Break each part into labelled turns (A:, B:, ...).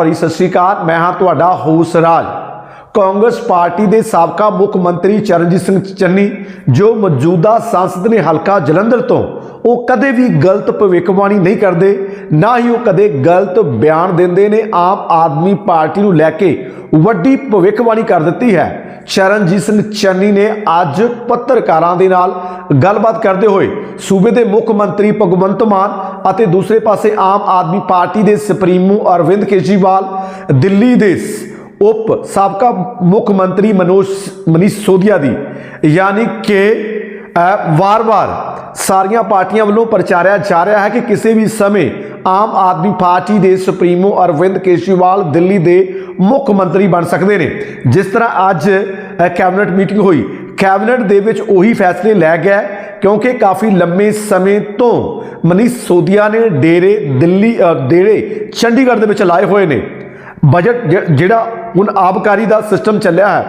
A: ਭਾਈ ਸਤਿ ਸ਼੍ਰੀ ਅਕਾਲ। ਮੈਂ ਹਾਂ ਤੁਹਾਡਾ ਹੋਸ ਰਾਜ। ਕਾਂਗਰਸ ਪਾਰਟੀ ਦੇ ਸਾਬਕਾ ਮੁੱਖ ਮੰਤਰੀ ਚਰਨਜੀਤ ਸਿੰਘ ਚੰਨੀ, ਜੋ ਮੌਜੂਦਾ ਸੰਸਦ ਨੇ ਹਲਕਾ ਜਲੰਧਰ ਤੋਂ, ਉਹ ਕਦੇ ਵੀ ਗਲਤ ਭਵਿੱਖਬਾਣੀ ਨਹੀਂ ਕਰਦੇ, ਨਾ ਹੀ ਉਹ ਕਦੇ ਗਲਤ ਬਿਆਨ ਦਿੰਦੇ ਨੇ। ਆਮ ਆਦਮੀ ਪਾਰਟੀ ਨੂੰ ਲੈ ਕੇ ਵੱਡੀ ਭਵਿੱਖਬਾਣੀ ਕਰ ਦਿੱਤੀ ਹੈ। ਚਰਨਜੀਤ ਸਿੰਘ ਚੰਨੀ ਨੇ ਅੱਜ ਪੱਤਰਕਾਰਾਂ ਦੇ ਨਾਲ ਗੱਲਬਾਤ ਕਰਦੇ ਹੋਏ ਸੂਬੇ ਦੇ ਮੁੱਖ ਮੰਤਰੀ ਭਗਵੰਤ ਮਾਨ ਅਤੇ ਦੂਸਰੇ ਪਾਸੇ ਆਮ ਆਦਮੀ ਪਾਰਟੀ ਦੇ ਸੁਪਰੀਮੋ ਅਰਵਿੰਦ ਕੇਜਰੀਵਾਲ, ਦਿੱਲੀ ਦੇ ਉਪ ਸਾਬਕਾ ਮੁੱਖ ਮੰਤਰੀ ਮਨੋਜ ਮਨੀਸ਼ ਸੋਧਿਆ ਦੀ, ਯਾਨੀ ਕਿ ਵਾਰ-ਵਾਰ ਸਾਰੀਆਂ ਪਾਰਟੀਆਂ ਵੱਲੋਂ ਪ੍ਰਚਾਰਿਆ ਜਾ ਰਿਹਾ ਹੈ ਕਿ ਕਿਸੇ ਵੀ ਸਮੇਂ ਆਮ ਆਦਮੀ ਪਾਰਟੀ ਦੇ ਸੁਪਰੀਮੋ ਅਰਵਿੰਦ ਕੇਜਰੀਵਾਲ ਦਿੱਲੀ ਦੇ ਮੁੱਖ ਮੰਤਰੀ ਬਣ ਸਕਦੇ ਨੇ। ਜਿਸ ਤਰ੍ਹਾਂ ਅੱਜ ਕੈਬਨਿਟ ਮੀਟਿੰਗ ਹੋਈ ਕੈਬਨਿਟ ਦੇ ਵਿੱਚ ਉਹੀ ਫੈਸਲੇ ਲੈ ਗਿਆ ਕਿਉਂਕਿ ਕਾਫੀ ਲੰਮੇ ਸਮੇਂ ਤੋਂ ਮਨੀਸ਼ ਸੋਦੀਆ ਨੇ ਡੇਰੇ ਦਿੱਲੀ ਡੇਰੇ ਚੰਡੀਗੜ੍ਹ ਦੇ ਵਿੱਚ ਲਾਏ ਹੋਏ ਨੇ। ਬਜਟ ਜ- ਜਿਹੜਾ ਹੁਣ ਆਬਕਾਰੀ ਦਾ ਸਿਸਟਮ ਚੱਲਿਆ ਹੈ,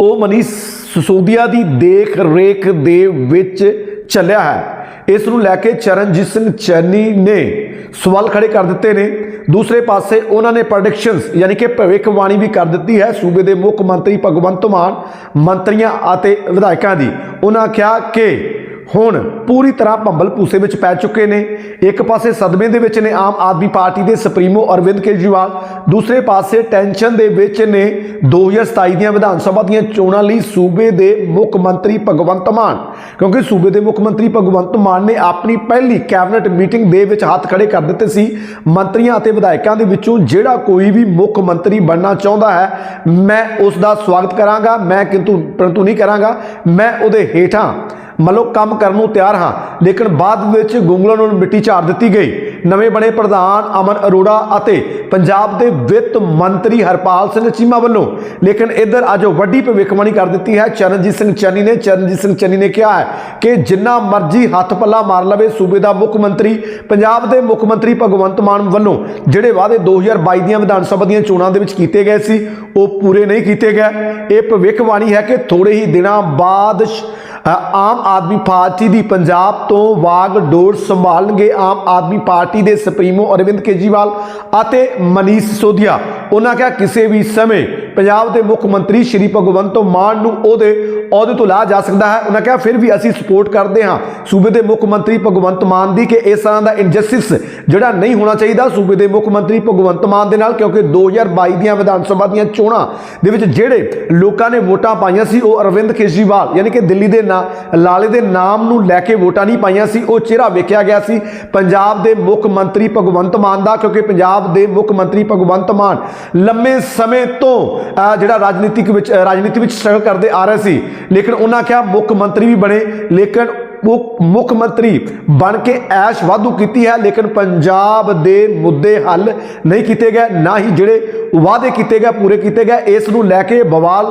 A: ਉਹ ਮਨੀਸ਼ ਸਸੋਦੀਆ ਦੀ ਦੇਖ ਰੇਖ ਦੇ ਵਿੱਚ ਚੱਲਿਆ ਹੈ। ਇਸ ਨੂੰ ਲੈ ਕੇ ਚਰਨਜੀਤ ਸਿੰਘ ਚੰਨੀ ਨੇ ਸਵਾਲ ਖੜੇ ਕਰ ਦਿੱਤੇ ਨੇ ਦੂਸਰੇ ਪਾਸੇ ਉਹਨਾਂ ਨੇ ਪ੍ਰੈਡਿਕਸ਼ਨਸ ਯਾਨੀ ਕਿ ਭਵਿੱਖਬਾਣੀ ਵੀ ਕਰ ਦਿੱਤੀ ਹੈ। ਸੂਬੇ ਦੇ ਮੁੱਖ ਮੰਤਰੀ ਭਗਵੰਤ ਮਾਨ, ਮੰਤਰੀਆਂ ਅਤੇ ਵਿਧਾਇਕਾਂ ਦੀ। ਉਹਨਾਂ ਕਿਹਾ ਕਿ ਹੁਣ ਪੂਰੀ ਤਰ੍ਹਾਂ ਭੰਬਲ ਭੂਸੇ ਵਿੱਚ ਪੈ ਚੁੱਕੇ ਨੇ। ਇੱਕ ਪਾਸੇ ਸਦਮੇ ਦੇ ਵਿੱਚ ਨੇ ਆਮ ਆਦਮੀ ਪਾਰਟੀ ਦੇ ਸੁਪਰੀਮੋ ਅਰਵਿੰਦ ਕੇਜਰੀਵਾਲ, ਦੂਸਰੇ ਪਾਸੇ ਟੈਨਸ਼ਨ ਦੇ ਵਿੱਚ ਨੇ 2027 ਦੀਆਂ ਵਿਧਾਨ ਸਭਾ ਦੀਆਂ ਚੋਣਾਂ ਲਈ ਸੂਬੇ ਦੇ ਮੁੱਖ ਮੰਤਰੀ ਭਗਵੰਤ ਮਾਨ। ਕਿਉਂਕਿ ਸੂਬੇ ਦੇ ਮੁੱਖ ਮੰਤਰੀ ਭਗਵੰਤ ਮਾਨ ਨੇ ਆਪਣੀ ਪਹਿਲੀ ਕੈਬਨਿਟ ਮੀਟਿੰਗ ਦੇ ਵਿੱਚ ਹੱਥ ਖੜੇ ਕਰ ਦਿੱਤੇ ਸੀ। ਮੰਤਰੀਆਂ ਅਤੇ ਵਿਧਾਇਕਾਂ ਦੇ ਵਿੱਚੋਂ ਜਿਹੜਾ ਕੋਈ ਵੀ ਮੁੱਖ ਮੰਤਰੀ ਬਣਨਾ ਚਾਹੁੰਦਾ ਹੈ, ਮੈਂ ਉਸ ਦਾ ਸਵਾਗਤ ਕਰਾਂਗਾ। ਮੈਂ ਕਿੰਤੂ ਪਰੰਤੂ ਨਹੀਂ ਕਰਾਂਗਾ। ਮੈਂ ਉਹਦੇ ਹੇਠਾਂ ਮੰਨ ਲਓ ਕੰਮ ਕਰਨ ਨੂੰ ਤਿਆਰ ਹਾਂ। ਲੇਕਿਨ ਬਾਅਦ ਵਿੱਚ ਗੁੰਗਲਾਂ ਨੂੰ ਮਿੱਟੀ ਝਾੜ ਦਿੱਤੀ ਗਈ। ਨਵੇਂ ਬਣੇ ਪ੍ਰਧਾਨ ਅਮਨ ਅਰੋੜਾ ਅਤੇ ਪੰਜਾਬ ਦੇ ਵਿੱਤ ਮੰਤਰੀ ਹਰਪਾਲ ਸਿੰਘ ਚੀਮਾ ਵੱਲੋਂ। ਲੇਕਿਨ ਇੱਧਰ ਅੱਜ ਉਹ ਵੱਡੀ ਭਵਿੱਖਬਾਣੀ ਕਰ ਦਿੱਤੀ ਹੈ। ਚਰਨਜੀਤ ਸਿੰਘ ਚੰਨੀ ਨੇ ਚਰਨਜੀਤ ਸਿੰਘ ਚੰਨੀ ਨੇ ਕਿਹਾ ਹੈ ਕਿ ਜਿੰਨਾ ਮਰਜ਼ੀ ਹੱਥ ਪੱਲਾ ਮਾਰ ਲਵੇ ਸੂਬੇ ਦਾ ਮੁੱਖ ਮੰਤਰੀ, ਪੰਜਾਬ ਦੇ ਮੁੱਖ ਮੰਤਰੀ ਭਗਵੰਤ ਮਾਨ ਵੱਲੋਂ ਜਿਹੜੇ ਵਾਅਦੇ 2022 ਦੀਆਂ ਵਿਧਾਨ ਸਭਾ ਦੀਆਂ ਚੋਣਾਂ ਦੇ ਵਿੱਚ ਕੀਤੇ ਗਏ ਸੀ, ਉਹ ਪੂਰੇ ਨਹੀਂ ਕੀਤੇ ਗਏ। ਇਹ ਭਵਿੱਖਬਾਣੀ ਹੈ ਕਿ ਥੋੜੇ ਹੀ ਦਿਨਾਂ ਬਾਅਦ ਸ਼- ਆਮ ਆਦਮੀ ਪਾਰਟੀ ਦੀ ਪੰਜਾਬ ਤੋਂ ਵਾਗ ਡੋਰ ਸੰਭਾਲਣਗੇ ਆਮ ਆਦਮੀ ਪਾਰਟੀ ਦੇ ਸੁਪਰੀਮੋ ਅਰਵਿੰਦ ਕੇਜਰੀਵਾਲ ਅਤੇ ਮਨੀਸ਼ ਸੋਧਿਆ ਉਹਨਾਂ ਕਿਹਾ, ਕਿਸੇ ਵੀ ਸਮੇਂ ਪੰਜਾਬ ਦੇ ਮੁੱਖ ਮੰਤਰੀ ਸ਼੍ਰੀ ਭਗਵੰਤ ਮਾਨ ਨੂੰ ਉਹਦੇ ਅਹੁਦੇ ਤੋਂ ਲਾਇਆ ਜਾ ਸਕਦਾ ਹੈ। ਉਹਨਾਂ ਕਿਹਾ, ਫਿਰ ਵੀ ਅਸੀਂ ਸਪੋਰਟ ਕਰਦੇ ਹਾਂ। ਸੂਬੇ ਦੇ ਮੁੱਖ ਮੰਤਰੀ ਭਗਵੰਤ ਮਾਨ ਦੀ ਕਿ ਇਸ ਤਰ੍ਹਾਂ ਦਾ ਇਨਜਸਟਿਸ ਜਿਹੜਾ ਨਹੀਂ ਹੋਣਾ ਚਾਹੀਦਾ ਸੂਬੇ ਦੇ ਮੁੱਖ ਮੰਤਰੀ ਭਗਵੰਤ ਮਾਨ ਦੇ ਨਾਲ, ਕਿਉਂਕਿ 2022 ਦੀਆਂ ਵਿਧਾਨ ਸਭਾ ਦੀਆਂ ਚੋਣਾਂ ਦੇ ਵਿੱਚ ਜਿਹੜੇ ਲੋਕਾਂ ਨੇ ਵੋਟਾਂ ਪਾਈਆਂ ਸੀ, ਉਹ ਅਰਵਿੰਦ ਕੇਜਰੀਵਾਲ, ਯਾਨੀ ਕਿ ਦਿੱਲੀ ਦੇ ਨਾਂ, ਲਾਲੇ ਦੇ ਨਾਮ ਨੂੰ ਲੈ ਕੇ ਵੋਟਾਂ ਨਹੀਂ ਪਾਈਆਂ ਸੀ, ਉਹ ਚਿਹਰਾ ਵੇਖਿਆ ਗਿਆ ਸੀ। ਪੰਜਾਬ ਦੇ ਮੁੱਖ ਮੰਤਰੀ ਭਗਵੰਤ ਮਾਨ ਦਾ, ਕਿਉਂਕਿ ਪੰਜਾਬ ਦੇ ਮੁੱਖ ਮੰਤਰੀ ਭਗਵੰਤ ਮਾਨ ਲੰਮੇ ਸਮੇਂ ਤੋਂ ਜਿਹੜਾ ਰਾਜਨੀਤਿਕ ਵਿੱਚ ਰਾਜਨੀਤੀ ਵਿੱਚ ਸਟਰਗਲ ਕਰਦੇ ਆ ਰਹੇ ਸੀ। ਲੇਕਿਨ ਉਹਨਾਂ ਕਿਹਾ ਮੁੱਖ ਮੰਤਰੀ ਵੀ ਬਣੇ ਲੇਕਿਨ ਮੁੱਖ ਮੰਤਰੀ ਬਣ ਕੇ ਐਸ਼ ਵਾਧੂ ਕੀਤੀ ਹੈ, ਲੇਕਿਨ ਪੰਜਾਬ ਦੇ ਮੁੱਦੇ ਹੱਲ ਨਹੀਂ ਕੀਤੇ ਗਏ, ਨਾ ਹੀ ਜਿਹੜੇ ਵਾਅਦੇ ਕੀਤੇ ਗਏ, ਪੂਰੇ ਕੀਤੇ ਗਏ, ਇਸ ਨੂੰ ਲੈ ਕੇ ਬਵਾਲ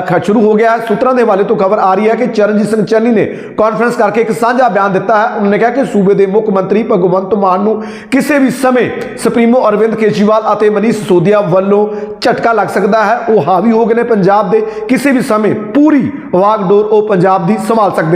A: ਖ- ਸ਼ੁਰੂ ਹੋ ਗਿਆ ਹੈ। ਸੂਤਰਾਂ ਦੇ ਹਵਾਲੇ ਤੋਂ ਖਬਰ ਆ ਰਹੀ ਹੈ ਕਿ ਚਰਨਜੀਤ ਸਿੰਘ ਚੰਨੀ ਨੇ ਕਾਨਫਰੰਸ ਕਰਕੇ ਇੱਕ ਸਾਂਝਾ ਬਿਆਨ ਦਿੱਤਾ ਹੈ। ਉਹਨਾਂ ਨੇ ਕਿਹਾ ਕਿ ਸੂਬੇ ਦੇ ਮੁੱਖ ਮੰਤਰੀ ਭਗਵੰਤ ਮਾਨ ਨੂੰ ਕਿਸੇ ਵੀ ਸਮੇਂ ਸੁਪਰੀਮੋ ਅਰਵਿੰਦ ਕੇਜਰੀਵਾਲ ਅਤੇ ਮਨੀਸ਼ ਸੋਦੀਆ ਵੱਲੋਂ ਝਟਕਾ ਲੱਗ ਸਕਦਾ ਹੈ। ਉਹ ਹਾਵੀ ਹੋ ਗਏ ਨੇ, ਪੰਜਾਬ ਦੇ ਕਿਸੇ ਵੀ ਸਮੇਂ ਪੂਰੀ ਵਾਗਡੋਰ ਉਹ ਪੰਜਾਬ ਦੀ ਸੰਭਾਲ ਸਕਦੇ